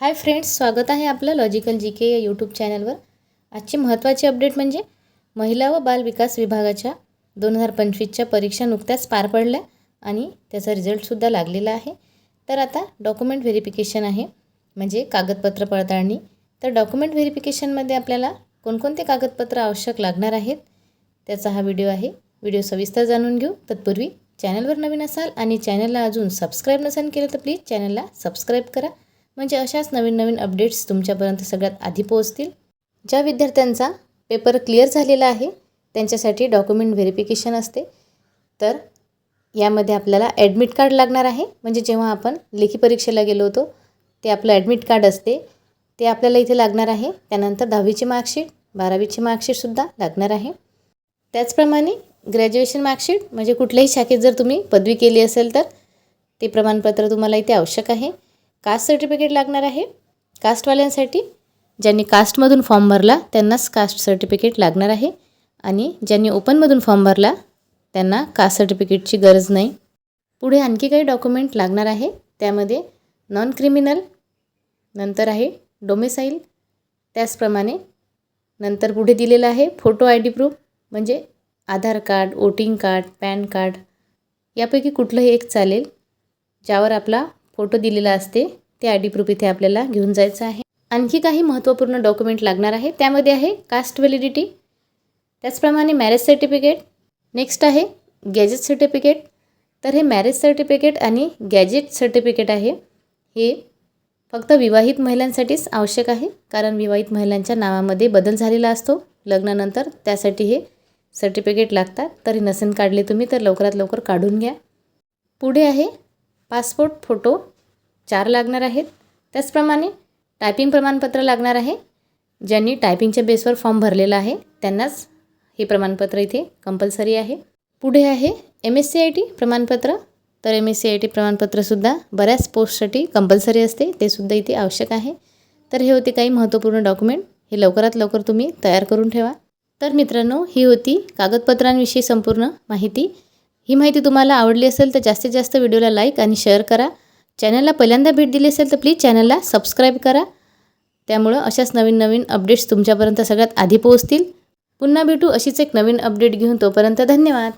Hi friends स्वागत आहे आपलं लॉजिकल जी के या यूट्यूब चॅनलवर. आजची महत्त्वाची अपडेट म्हणजे महिला व बाल विकास विभागाच्या दोन हजार पंचवीसच्या परीक्षा नुकत्याच पार पडल्या आणि त्याचा रिझल्टसुद्धा लागलेला आहे. तर आता डॉक्युमेंट व्हेरिफिकेशन आहे म्हणजे कागदपत्र पडताळणी. तर डॉक्युमेंट व्हेरिफिकेशनमध्ये आपल्याला कोणकोणते कागदपत्र आवश्यक लागणार आहेत त्याचा हा व्हिडिओ आहे. व्हिडिओ सविस्तर जाणून घेऊ. तत्पूर्वी चॅनलवर नवीन असाल आणि चॅनलला अजून सबस्क्राईब नसेल केलं तर प्लीज चॅनलला सबस्क्राईब करा. म्हणजे अशाच नवीन नवीन अपडेट्स तुमच्यापर्यंत सगळ्यात आधी पोहोचतील. ज्या विद्यार्थ्यांचा पेपर क्लिअर झालेला आहे त्यांच्यासाठी डॉक्युमेंट व्हेरिफिकेशन असते. तर यामध्ये आपल्याला ॲडमिट कार्ड लागणार आहे. म्हणजे जेव्हा आपण लेखी परीक्षेला गेलो होतो ते आपलं ॲडमिट कार्ड असते. ते आपल्याला इथे लागणार आहे. त्यानंतर दहावीची मार्कशीट बारावीची मार्कशीटसुद्धा लागणार आहे. त्याचप्रमाणे ग्रॅज्युएशन मार्कशीट म्हणजे कुठल्याही शाखेत जर तुम्ही पदवी केली असेल तर ते प्रमाणपत्र तुम्हाला इथे आवश्यक आहे. कास्ट सर्टिफिकेट लागणार आहे. कास्टवाल्यांसाठी ज्यांनी कास्टमधून फॉर्म भरला त्यांनाच कास्ट सर्टिफिकेट लागणार आहे. आणि ज्यांनी ओपनमधून फॉर्म भरला त्यांना कास्ट सर्टिफिकेटची गरज नाही. पुढे आणखी काही डॉक्युमेंट लागणार आहे. त्यामध्ये नॉन क्रिमिनल नंतर आहे डोमेसाईल त्याचप्रमाणे नंतर पुढे दिलेलं आहे फोटो आय डी प्रूफ म्हणजे Aadhaar card voting card PAN card यापैकी कुठलंही एक चालेल ज्यावर आपला फोटो दिलेला असते ते आय डी प्रूफ इथे आपल्याला घेऊन जायचं आहे. आणखी काही महत्त्वपूर्ण डॉक्युमेंट लागणार आहे. त्यामध्ये आहे कास्ट व्हॅलिडिटी त्याचप्रमाणे मॅरेज सर्टिफिकेट नेक्स्ट आहे गॅजेट सर्टिफिकेट. तर हे मॅरेज सर्टिफिकेट आणि गॅजेट सर्टिफिकेट आहे. हे फक्त विवाहित महिलांसाठीच आवश्यक आहे कारण विवाहित महिलांच्या नावामध्ये बदल झालेला असतो. लग्नानंतर त्यासाठी हे सर्टिफिकेट लागतात. तरी नसेन काढले तुम्ही तर लवकरात लवकर काढून घ्या. पुढे आहे पासपोर्ट फोटो चार लागणार आहेत. त्याचप्रमाणे टायपिंग प्रमाणपत्र लागणार आहे. ज्यांनी टायपिंगच्या बेसवर फॉर्म भरलेला आहे त्यांनाच हे प्रमाणपत्र इथे कंपल्सरी आहे. पुढे आहे M S C I T प्रमाणपत्र. तर M S C I T प्रमाणपत्रसुद्धा बऱ्याच पोस्टसाठी कंपल्सरी असते ते सुद्धा इथे आवश्यक आहे. तर हे होते काही महत्त्वपूर्ण डॉक्युमेंट. हे लवकरात लवकर तुम्ही तयार करून ठेवा. तर मित्रांनो ही होती कागदपत्रांविषयी संपूर्ण माहिती. ही माहिती तुम्हाला आवडली असेल तर जास्तीत जास्त व्हिडिओला लाईक आणि शेअर करा. चॅनलला पहिल्यांदा भेट दिली असेल तर प्लीज चॅनलला सबस्क्राईब करा. त्यामुळं अशाच नवीन नवीन अपडेट्स तुमच्यापर्यंत सगळ्यात आधी पोहोचतील. पुन्हा भेटू अशीच एक नवीन अपडेट घेऊन तोपर्यंत धन्यवाद.